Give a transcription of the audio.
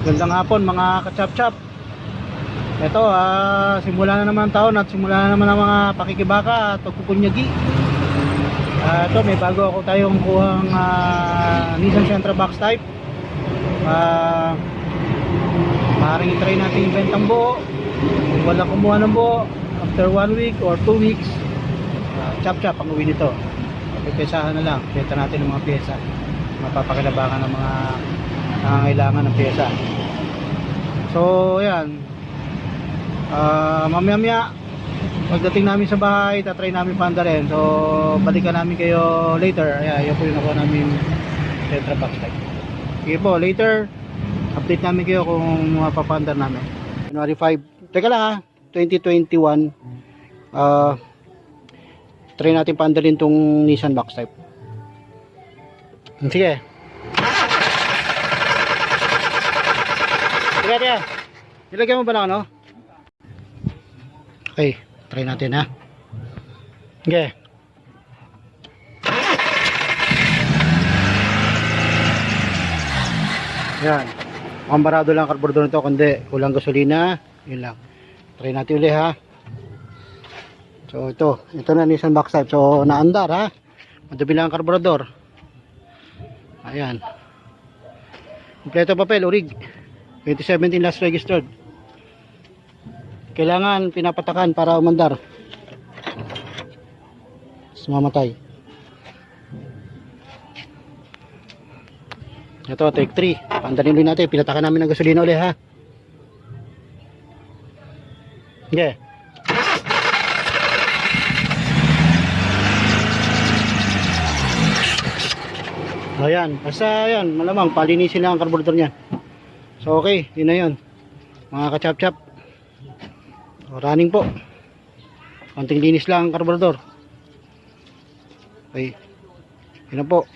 Gandang hapon mga kachap-chap. Ito, ah, simula na naman taon at simula na naman ang mga pakikibaka at pagkukunyagi. Ah, ito, may bago ako tayong kuhang ah, Nissan Sentra box type. Ah, maaaring i-try natin yung bentang buo. Kung wala kumuha ng buo, after one week or two weeks, ah, chap-chap ang uwi nito. Pipesahan na lang, benta natin ng mga pyesa. Mapapakinabangan ng mga nangangailangan ng pyesa. So, yan. Ah, mamaya-maya pagdating namin sa bahay, tatry namin panda rin. So, balikan namin kayo later. Ayan, yun po yung nakuha namin Tetra Box type. Sige po, later, update namin kayo kung mapapandar namin. January 5. Teka lang ha, 2021. Ah, try natin pandalin tong Nissan Box type. Sige. Sige, sige. Nilagyan mo ba ng ano? Okay, try natin ha. Okay. Yan. Mukhang lang ang carburetor nito kundi kulang gasolina. Yun lang. Try natin ulit ha. So ito, ito na Nissan type. So naandar ha. Madabi lang ang carburetor. Ayan. Kompleto papel, urig. 2017 last registered. Kailangan pinapatakan para umandar. Tapos mamatay. Ito, take 3. Pandarin ulit natin. Pinatakan namin ng gasolina ulit ha. Okay. Ayan, basta yan, malamang palinisin lang ang carburetor niyan. So okay, yun na yun. Mga kachap-chap. O, running po. Konting linis lang ang carburetor. Okay. Yun na po.